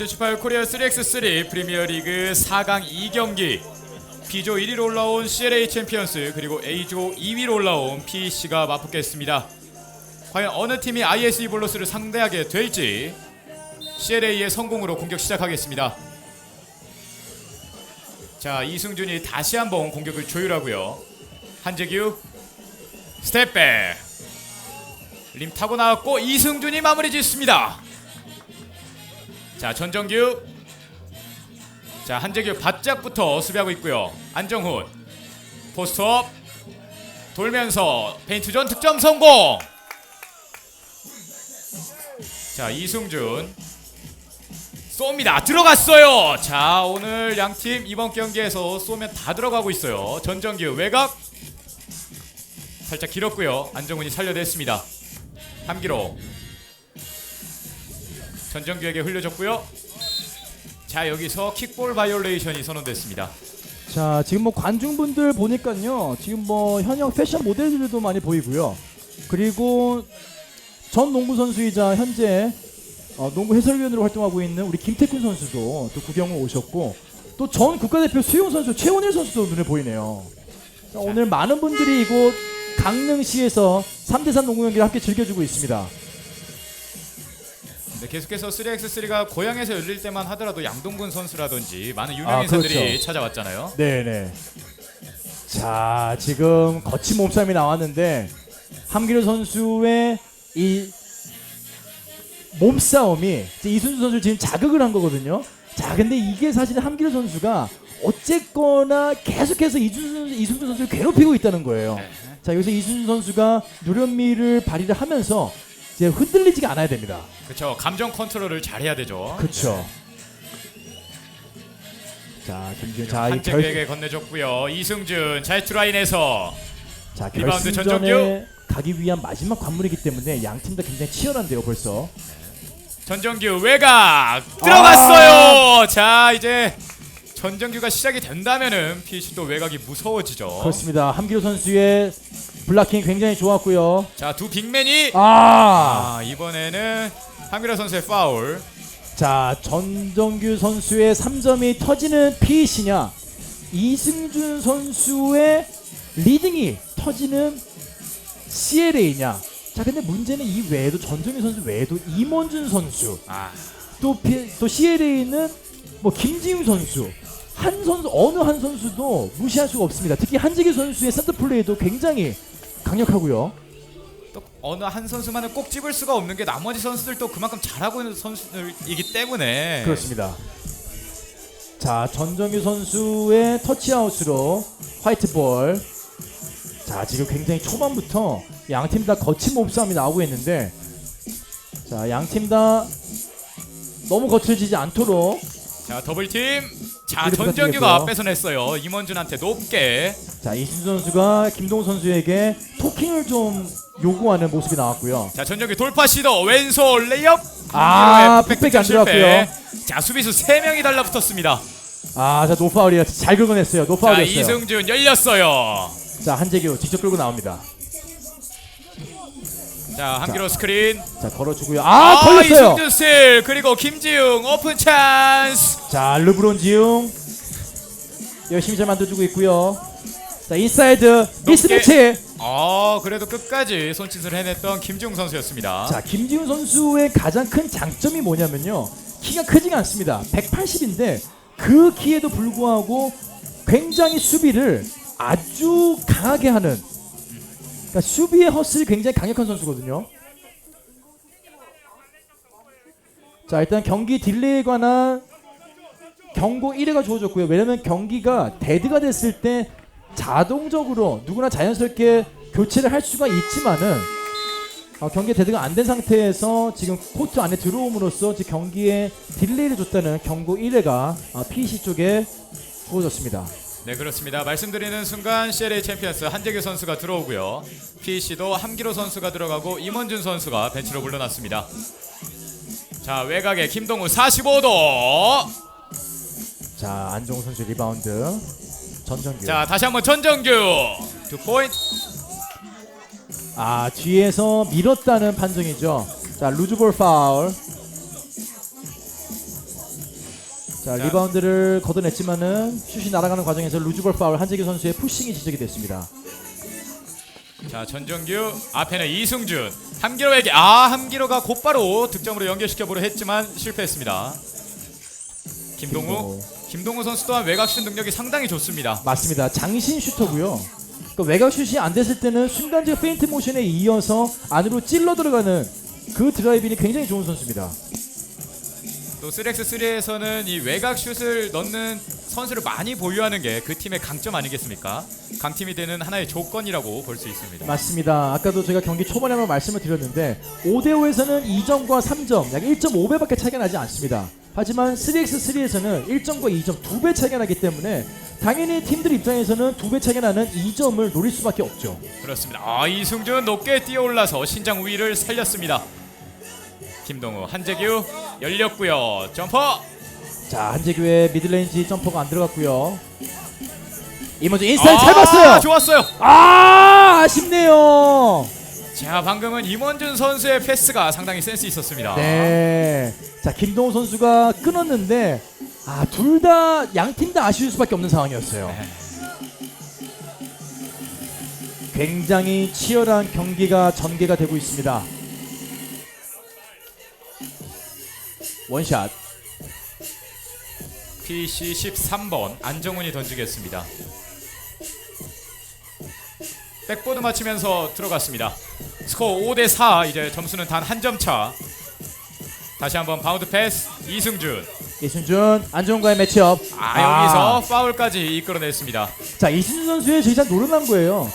2018 코리아 3x3 프리미어리그 4강 2경기 B조 1위로 올라온 CLA 챔피언스 그리고 A조 2위로 올라온 PC가 맞붙겠습니다. 과연 어느 팀이 ISE 볼로스를 상대하게 될지 CLA의 성공으로 공격 시작하겠습니다. 자 이승준이 다시 한번 공격을 조율하고요. 한재규 스텝백 림 타고 나왔고 이승준이 마무리 짓습니다. 자 전정규 자 한재규 바짝부터 수비하고 있고요. 안정훈 포스트업 돌면서 페인트존 득점 성공. 자 이승준 쏩니다. 들어갔어요. 자 오늘 양팀 이번 경기에서 쏘면 다 들어가고 있어요. 전정규 외곽 살짝 길었고요. 안정훈이 살려냈습니다. 함기로 전정규에게 흘려줬고요. 자 여기서 킥볼 바이올레이션이 선언됐습니다. 자 지금 뭐 관중분들 보니까요 지금 뭐 현역 패션 모델들도 많이 보이고요 그리고 전 농구 선수이자 현재 어, 농구 해설위원으로 활동하고 있는 우리 김태훈 선수도 또 구경을 오셨고 또 전 국가대표 수영 선수 최원일 선수도 눈에 보이네요 자, 오늘 많은 분들이 이곳 강릉시에서 3대3 농구 경기를 함께 즐겨주고 있습니다 네, 계속해서 3x3가 고향에서 열릴 때만 하더라도 양동근 선수라든지 많은 유명인사들이 아, 그렇죠. 찾아왔잖아요. 네네. 자 지금 거친 몸싸움이 나왔는데 함기르 선수의 이 몸싸움이 이제 이순수 선수를 지금 자극을 한 거거든요. 자 근데 이게 사실 함기르 선수가 어쨌거나 계속해서 이순수, 이순수 선수를 괴롭히고 있다는 거예요. 네. 자 여기서 이순수 선수가 누련미를 발휘를 하면서 이제 흔들리지가 않아야 됩니다. 그렇죠. 감정 컨트롤을 잘 해야 되죠. 그렇죠. 자 김준 자이 결, 한재규에게 건네줬고요. 이승준 자이투 라인에서 자 리바운드 결승전에 가기 위한 마지막 관문이기 때문에 양 팀 다 굉장히 치열한데요 벌써. 전정규 외곽 들어갔어요. 자 이제 전정규가 시작이 된다면은 PC 또 외곽이 무서워지죠. 그렇습니다. 함기로 선수의 블락킹 굉장히 좋았고요. 자 두 빅맨이 아, 아 이번에는 한미라 선수의 파울. 자 전정규 선수의 3점이 터지는 피시냐, 이승준 선수의 리딩이 터지는 CLA냐. 자 근데 문제는 이 외에도 전정규 선수 외에도 임원준 선수 아 또, 피, 또 CLA는 뭐 김지웅 선수 한 선수 어느 한 선수도 무시할 수가 없습니다. 특히 한지기 선수의 센터 플레이도 굉장히 강력하고요. 또 어느 한 선수만은 꼭 집을 수가 없는 게 나머지 선수들도 그만큼 잘하고 있는 선수들이기 때문에 그렇습니다. 자 전정규 선수의 터치아웃으로 화이트볼. 자 지금 굉장히 초반부터 양 팀 다 거친 몸싸움이 나오고 있는데 자 양 팀 다 너무 거칠지지 않도록 자 더블팀 자 전정규가 부탁드리겠고요. 뺏어냈어요 임원준한테 높게 자 이순 선수가 김동 선수에게 토킹을 좀 요구하는 모습이 나왔고요. 자 전정규 돌파 시도 왼손 레이업 아, 풋백 풋백이 안 실패. 자 수비수 3명이 달라붙었습니다 아, 자 노파울이야. 잘 긁어냈어요. 자 노파울이었어요. 이승준 열렸어요 자 한재규 직접 끌고 나옵니다. 자 한기로 스크린 자 걸어주고요. 아, 걸렸어요. 이승준 스틸 그리고 김지웅 오픈 찬스 자 르브론 지웅 열심히 잘 만들어주고 있고요. 자 인사이드 미스매치. 어 그래도 끝까지 손짓을 해냈던 김지웅 선수였습니다 자 김지훈 선수의 가장 큰 장점이 뭐냐면요. 키가 크지가 않습니다. 180인데 그 키에도 불구하고 굉장히 수비를 아주 강하게 하는 그러니까 수비의 허슬이 굉장히 강력한 선수거든요. 자 일단 경기 딜레이에 관한 경고 1회가 주어졌고요. 왜냐면 경기가 데드가 됐을 때 자동적으로 누구나 자연스럽게 교체를 할 수가 있지만은 어, 경기 데드가 안 된 상태에서 지금 코트 안에 들어옴으로써 경기에 딜레이를 줬다는 경고 1회가 어, PC 쪽에 주어졌습니다. 네 그렇습니다. 말씀드리는 순간 CLA 챔피언스 한재규 선수가 들어오고요. PC도 함기로 선수가 들어가고 임원준 선수가 벤치로 물러났습니다. 자 외곽에 김동우 45도. 자 안정우 선수 리바운드 전정규. 자 다시 한번 전정규 두 포인트. 아 뒤에서 밀었다는 판정이죠. 자 루즈볼 파울. 자, 자. 리바운드를 걷어냈지만은 슛이 날아가는 과정에서 루즈볼 파울 한재규 선수의 푸싱이 지적이 됐습니다. 자 전정규 앞에는 이승준 함기로에게 아 함기로가 곧바로 득점으로 연결시켜 보려 했지만 실패했습니다. 김동우 김동우. 김동우 선수 또한 외곽슛 능력이 상당히 좋습니다. 맞습니다. 장신 슈터고요. 그 외곽 슛이 안 됐을 때는 순간적 페인트 모션에 이어서 안으로 찔러 들어가는 그 드라이빙이 굉장히 좋은 선수입니다. 또 3x3에서는 이 외곽 슛을 넣는 선수를 많이 보유하는 게 그 팀의 강점 아니겠습니까? 강팀이 되는 하나의 조건이라고 볼 수 있습니다. 맞습니다. 아까도 제가 경기 초반에 한번 말씀을 드렸는데 5대5에서는 2점과 3점, 약 1.5배밖에 차이가 나지 않습니다. 하지만 3x3에서는 1점과 2점 두 배 차이가 나기 때문에 당연히 팀들 입장에서는 두 배 차이가 나는 2점을 노릴 수밖에 없죠. 그렇습니다. 아 이승준 높게 뛰어올라서 신장 우위를 살렸습니다. 김동우 한재규 열렸고요. 점퍼. 자 한재규의 미들레인지 점퍼가 안 들어갔고요. 이모주 인사이드 잘 봤어요. 좋았어요. 아 아쉽네요. 자 방금은 임원준 선수의 패스가 상당히 센스 있었습니다. 네. 자 김동호 선수가 끊었는데 아둘 다 양 팀 다 아쉬울 수밖에 없는 상황이었어요. 네. 굉장히 치열한 경기가 전개가 되고 있습니다. 원샷. PC 13번 안정훈이 던지겠습니다. 백보드 맞추면서 들어갔습니다. 스코어 5대 4 이제 점수는 단 한 점 차. 다시 한번 바운드 패스 이승준. 이순준 안정훈과의 매치업. 아, 여기서 파울까지 이끌어냈습니다. 자 이순준 선수의 제일 노련한 거예요.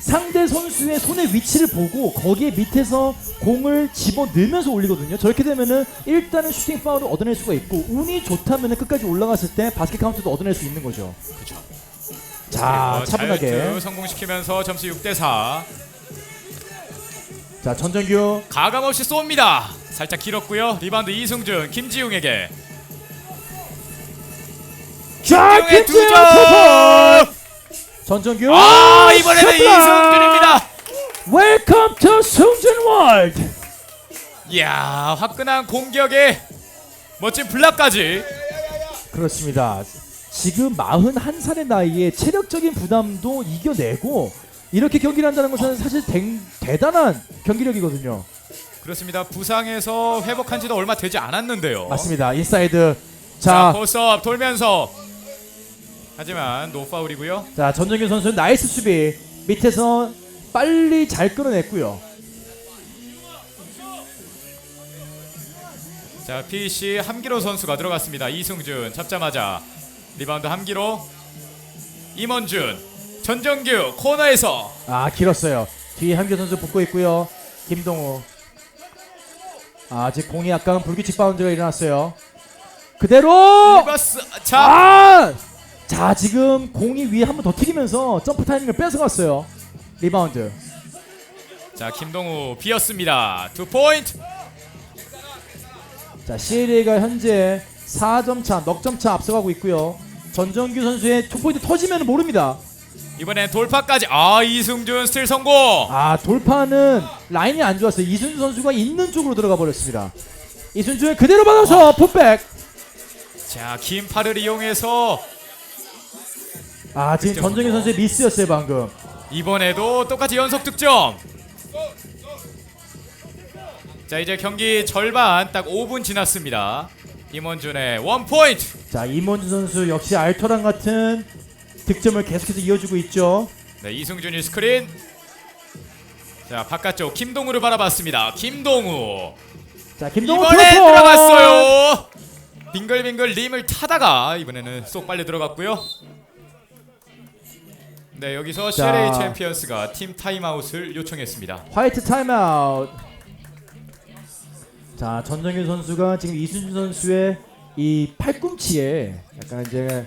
상대 선수의 손의 위치를 보고 거기에 밑에서 공을 집어 넣으면서 올리거든요. 저렇게 되면은 일단은 슈팅 파울을 얻어낼 수가 있고 운이 좋다면은 끝까지 올라갔을 때 바스켓 카운트도 얻어낼 수 있는 거죠. 그렇죠. 자 차분하게. 자유투 성공시키면서 점수 6대 4. 자 전정규 가감 없이 쏩니다. 살짝 길었고요. 리바운드 이승준 김지웅에게. 자 김지웅의 두 김지웅 점! 전정규 아 이번에는! 이승준입니다. 웰컴 투 승준 월드 이야 화끈한 공격에 멋진 블락까지. 그렇습니다 지금 41살의 나이에 체력적인 부담도 이겨내고 이렇게 경기를 한다는 것은 사실 대, 대단한 경기력이거든요 그렇습니다. 부상에서 회복한 지도 얼마 되지 않았는데요. 맞습니다 인사이드 자, 자, 포스업 돌면서 하지만 노 파울이고요. 자 전정규 선수 나이스 수비 밑에서 빨리 잘 끌어냈고요 자, PC 함기로 선수가 들어갔습니다. 이승준 잡자마자 리바운드 함기로 임원준 전정규 코너에서 아 길었어요 뒤에 한규 선수 붙고 있고요 김동우 아 아직 공이 약간 불규칙 바운드가 일어났어요 그대로 리버스 자 아! 자 지금 공이 위에 한 번 더 튀기면서 점프 타이밍을 뺏어갔어요. 리바운드. 자 김동우 비었습니다. 두 포인트. 자 CLA가 현재 4점 차, 넉 점 차 앞서가고 있고요. 전정규 선수의 투포인트 터지면 모릅니다. 이번엔 돌파까지. 아 이승준 스틸 성공. 아 돌파는 라인이 안 좋았어요. 이순주 선수가 있는 쪽으로 들어가 버렸습니다. 이순주의 그대로 받아서 풋백. 자 긴팔을 이용해서 아 지금. 전정규 선수의 미스였어요 방금 이번에도 똑같이 연속 득점. 자 이제 경기 절반 딱 5분 지났습니다. 임원준의 원 포인트. 자 이mon주 선수 역시 알토란 같은 득점을 계속해서 이어주고 있죠 네 이승준이 스크린. 자 바깥쪽 김동우를 바라봤습니다. 김동우 자 김동호 이번에 투포! 들어갔어요. 빙글빙글 림을 타다가 이번에는 쏙 빨려 들어갔고요. 네 여기서 자. CLA 챔피언스가 팀 타임아웃을 요청했습니다. 화이트 타임아웃. 자 전정규 선수가 지금 이순준 선수의 이 팔꿈치에 약간 이제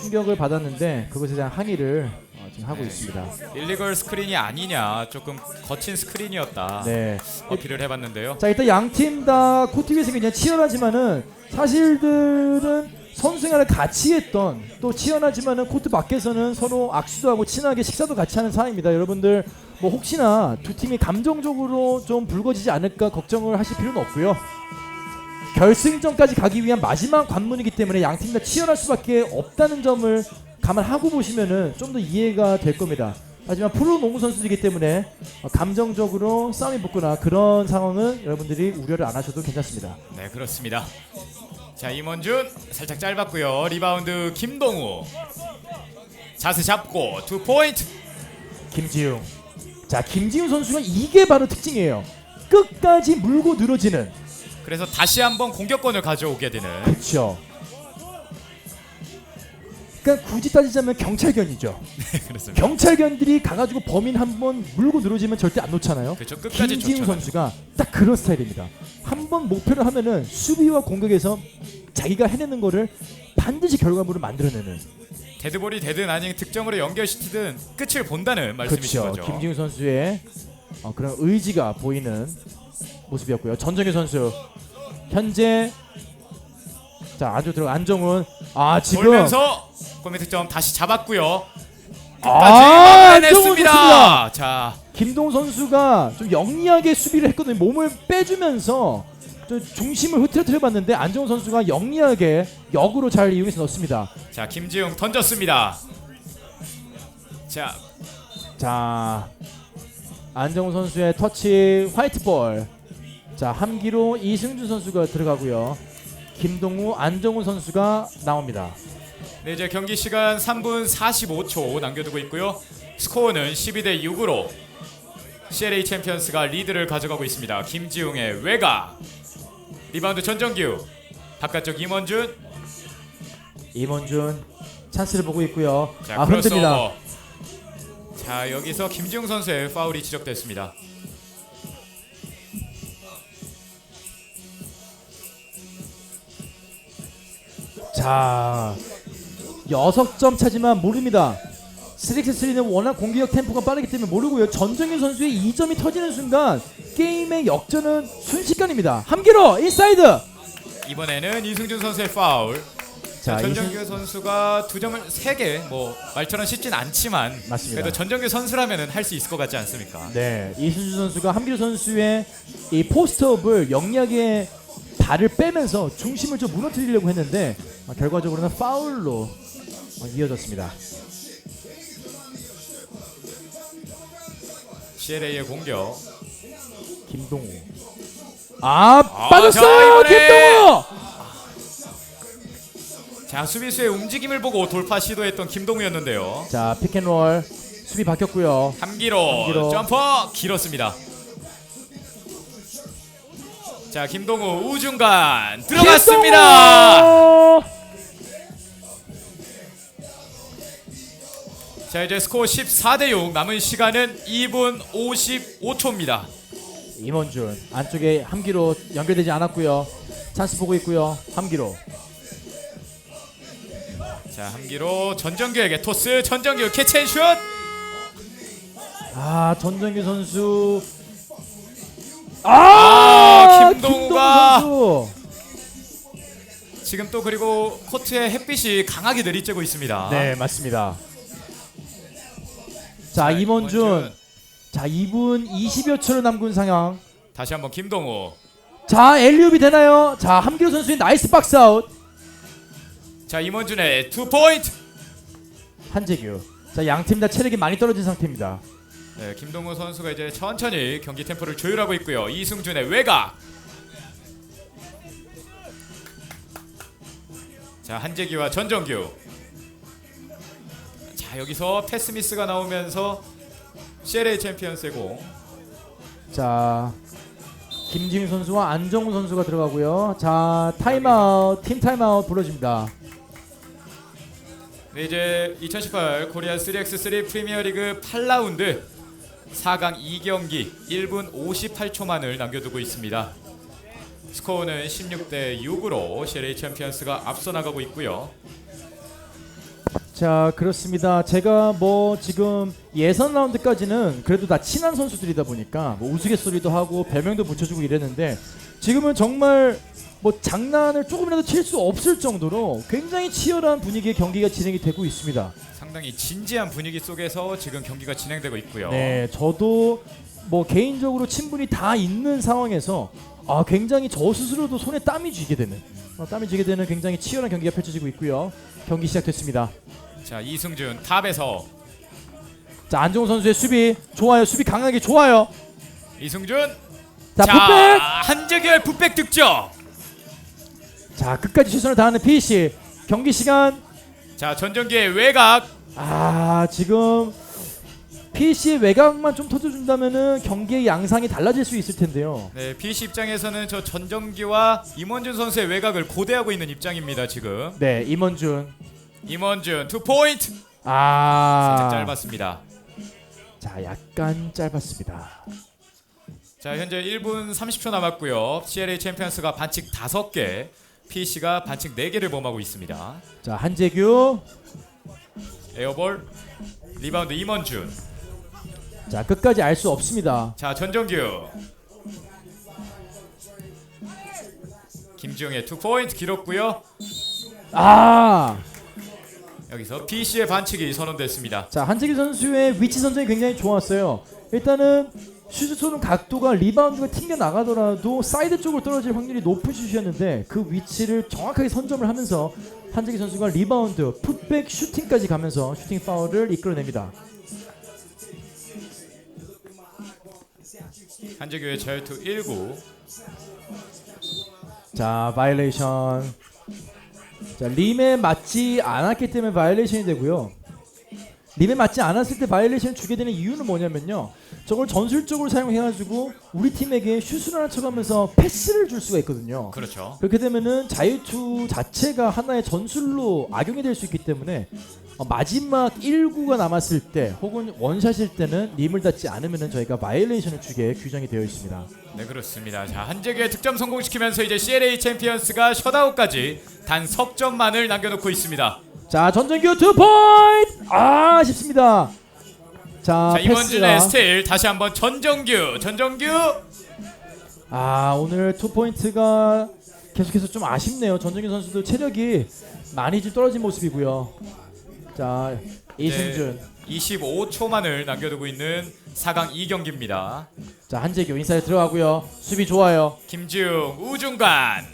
충격을 받았는데 그것에 대한 항의를 어, 지금 하고 네. 있습니다. 일리걸 스크린이 아니냐 조금 거친 스크린이었다 네. 어필을 해봤는데요. 자 일단 양 팀 다 코트 위에서 굉장히 치열하지만은 사실들은 선수생활을 같이 했던 또 치열하지만은 코트 밖에서는 서로 악수도 하고 친하게 식사도 같이 하는 사이입니다. 여러분들 뭐 혹시나 두 팀이 감정적으로 좀 불거지지 않을까 걱정을 하실 필요는 없고요. 결승전까지 가기 위한 마지막 관문이기 때문에 양 팀 다 치열할 수밖에 없다는 점을 감안하고 보시면은 좀 더 이해가 될 겁니다. 하지만 프로 농구 선수이기 때문에 어, 감정적으로 싸움이 붙거나 그런 상황은 여러분들이 우려를 안 하셔도 괜찮습니다. 네 그렇습니다. 자 임원준 살짝 짧았고요. 리바운드 김동우 자세 잡고 투 포인트. 김지웅. 자, 김지웅 선수가 이게 바로 특징이에요. 끝까지 물고 늘어지는. 그래서 다시 한번 공격권을 가져오게 되는. 그렇죠. 그러니까 굳이 따지자면 경찰견이죠. 네, 그렇습니다. 경찰견들이 가가지고 범인 한 번 물고 늘어지면 절대 안 놓잖아요. 그렇죠. 끝까지 김지웅 쫓아가는. 선수가 딱 그런 스타일입니다. 한 번 목표를 하면은 수비와 공격에서 자기가 해내는 거를 반드시 결과물을 만들어내는 데드볼이 되든 아니면 득점으로 연결시키든 끝을 본다는 말씀이신 그렇죠. 거죠. 김지웅 선수의 어, 그런 의지가 보이는 모습이었고요. 전정현 선수 현재 자 안쪽 들어 안정훈 아 지금 돌면서 골밑 득점 다시 잡았고요. 아 끝까지 막아냈습니다. 자 김동 선수가 좀 영리하게 수비를 했거든요. 몸을 빼주면서 좀 중심을 흐트러뜨려 봤는데 안정훈 선수가 영리하게 역으로 잘 이용해서 넣습니다. 자 김지웅 던졌습니다. 자 자 안정훈 선수의 터치 화이트 볼 자 함기로 이승준 선수가 들어가고요. 김동우 안정훈 선수가 나옵니다. 네, 이제 경기 시간 3분 45초 남겨두고 있고요. 스코어는 12대 6으로 CLA 챔피언스가 리드를 가져가고 있습니다. 김지웅의 외곽 리바운드 전정규 바깥쪽 임원준 임원준 찬스를 보고 있고요. 자 아 흔듭니다. 크로스오버 자 여기서 김지웅 선수의 파울이 지적됐습니다. 자 여섯 점 차지만 모릅니다. 3x3는 워낙 공격 템포가 빠르기 때문에 모르고요. 전정현 선수의 2점이 터지는 순간 게임의 역전은 순식간입니다. 함기로 인사이드. 이번에는 이승준 선수의 파울. 자, 자, 전정규 선수가 두 점을 세 개 뭐 말처럼 쉽진 않지만 맞습니다. 그래도 전정규 선수라면은 할 수 있을 것 같지 않습니까? 네, 이순주 선수가 함기로 선수의 이 포스트업을 영리하게 발을 빼면서 중심을 좀 무너뜨리려고 했는데 아, 결과적으로는 파울로 어, 이어졌습니다. CLA의 공격. 김동우. 아, 아, 빠졌어요, 자, 이번에- 김동우. 자 수비수의 움직임을 보고 돌파 시도했던 김동우였는데요. 자, 피켄롤 수비 바뀌었고요. 함기로, 함기로. 점퍼 길었습니다. 자 김동우 우중간 들어갔습니다. 김동우! 자 이제 스코어 14대 6 남은 시간은 2분 55초입니다. 임원준 안쪽에 함기로 연결되지 않았고요. 찬스 보고 있고요. 함기로. 자 함기로 전정규에게 토스 전정규 캐치앤슛 아 전정규 선수 아, 아, 김동우가 김동우 선수. 지금 또 그리고 코트에 햇빛이 강하게 내리쬐고 있습니다. 네 맞습니다. 자 임원준 자 2분 20여 초를 남은 상황. 다시 한번 김동우 자 엘리웁이 되나요? 자 함기로 선수의 나이스 박스 아웃. 자 임원준의 투 포인트 한재규. 자 양 팀 다 체력이 많이 떨어진 상태입니다. 네, 김동우 선수가 이제 천천히 경기 템포를 조율하고 있고요. 이승준의 외곽. 자 한재기와 전정규. 자 여기서 패스 미스가 나오면서 CLA 챔피언스의 공. 자 김지민 선수와 안정훈 선수가 들어가고요. 자 타임아웃 팀 타임아웃 불러줍니다. 네 이제 2018 코리아 3x3 프리미어리그 8라운드 4강 2경기 1분 58초만을 남겨두고 있습니다. 스코어는 16대 6으로 CLA 챔피언스가 앞서 나가고 있고요. 자 그렇습니다. 제가 뭐 지금 예선 라운드까지는 그래도 다 친한 선수들이다 보니까 뭐 우스갯소리도 하고 별명도 붙여주고 이랬는데 지금은 정말 뭐 장난을 조금이라도 칠 수 없을 정도로 굉장히 치열한 분위기의 경기가 진행이 되고 있습니다. 상당히 진지한 분위기 속에서 지금 경기가 진행되고 있고요. 네, 저도 뭐 개인적으로 친분이 다 있는 상황에서 아 굉장히 저 스스로도 손에 땀이 쥐게 되는 어, 땀이 쥐게 되는 굉장히 치열한 경기가 펼쳐지고 있고요. 경기 시작됐습니다. 자 이승준 탑에서 자 안정호 선수의 수비 좋아요. 수비 강하게 좋아요. 이승준 자자 풋백. 한재결 풋백 득점. 자 끝까지 최선을 다하는 PC 경기 시간 자 전정기의 외곽 아 지금 PC의 외곽만 좀 터져준다면은 경기의 양상이 달라질 수 있을 텐데요. 네, PC 입장에서는 저 전정기와 임원준 선수의 외곽을 고대하고 있는 입장입니다. 지금 네 임원준 임원준 투 포인트 아 살짝 짧았습니다. 자 약간 짧았습니다. 자 현재 1분 30초 남았고요. CLA 챔피언스가 반칙 5개, PC가 반칙 4개를 범하고 있습니다. 자 한재규 에어볼 리바운드 임원준. 자 끝까지 알 수 없습니다. 자 전정규. 김지영의 투 포인트 길었고요. 아 여기서 PC의 반칙이 선언됐습니다. 자 한재규 선수의 위치 선정이 굉장히 좋았어요. 일단은 슛을 쏘는 각도가 리바운드가 튕겨 나가더라도 사이드 쪽으로 떨어질 확률이 높은 슛이었는데 그 위치를 정확하게 선점을 하면서 한재규 선수가 리바운드, 풋백, 슈팅까지 가면서 슈팅 파울을 이끌어냅니다. 한재규의 자유투 1구. 자 바이레이션. 자 림에 맞지 않았기 때문에 바이레이션이 되고요. 림에 맞지 않았을 때 바이레이션을 주게 되는 이유는 뭐냐면요. 저걸 전술적으로 사용해가지고 우리 팀에게 슛을 하나 쳐가면서 패스를 줄 수가 있거든요. 그렇죠. 그렇게 되면은 자유투 자체가 하나의 전술로 악용이 될 수 있기 때문에 어, 마지막 1구가 남았을 때 혹은 원샷일 때는 림을 닿지 않으면은 저희가 바이올레이션을 주게 규정이 되어 있습니다. 네 그렇습니다. 자 한재규의 득점 성공시키면서 이제 CLA 챔피언스가 셧아웃까지 단 석점만을 남겨놓고 있습니다. 자 전정규 투 포인트 아 아쉽습니다. 자, 자 이원준의 패스가 스틸 다시 한번 전정규 전정규 아 오늘 투 포인트가 계속해서 좀 아쉽네요. 전정규 선수도 체력이 많이 좀 떨어진 모습이고요. 자 이승준 네, 25초만을 남겨두고 있는 4강 2경기입니다. 자 한재규 인사이드 들어가고요. 수비 좋아요. 김지웅 우중간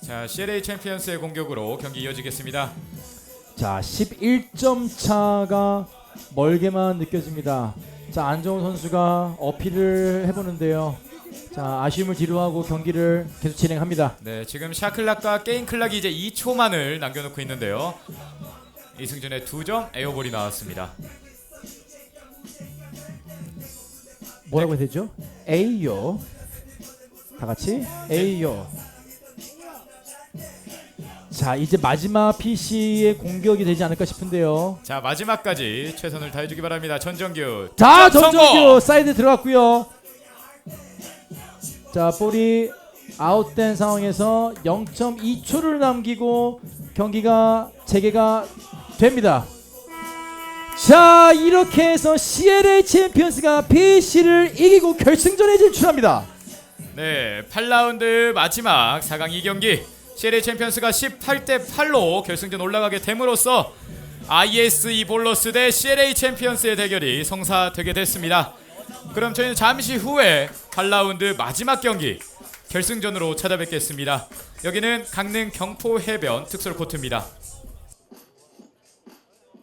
자 CLA 챔피언스의 공격으로 경기 이어지겠습니다. 자 11점 차가 멀게만 느껴집니다. 자 안정훈 선수가 어필을 해보는데요. 자 아쉬움을 뒤로하고 경기를 계속 진행합니다. 네 지금 샤클락과 게임클락이 이제 2초만을 남겨놓고 있는데요. 이승준의 2점 에어볼이 나왔습니다. 뭐라고 해야 되죠? A요. 다 같이 A요. 자 이제 마지막 PC의 공격이 되지 않을까 싶은데요. 자 마지막까지 최선을 다해주기 바랍니다. 전정규 자 득점 성공! 전정규 사이드 들어갔고요. 자 볼이 아웃된 상황에서 0.2초를 남기고 경기가 재개가 됩니다. 자 이렇게 해서 CLA 챔피언스가 PC를 이기고 결승전에 진출합니다. 네, 8라운드 마지막 4강 2경기 CLA 챔피언스가 18대 8로 결승전 올라가게 됨으로써 IS 이볼로스 대 CLA 챔피언스의 대결이 성사되게 됐습니다. 그럼 저희는 잠시 후에 8라운드 마지막 경기 결승전으로 찾아뵙겠습니다. 여기는 강릉 경포 해변 특설 코트입니다.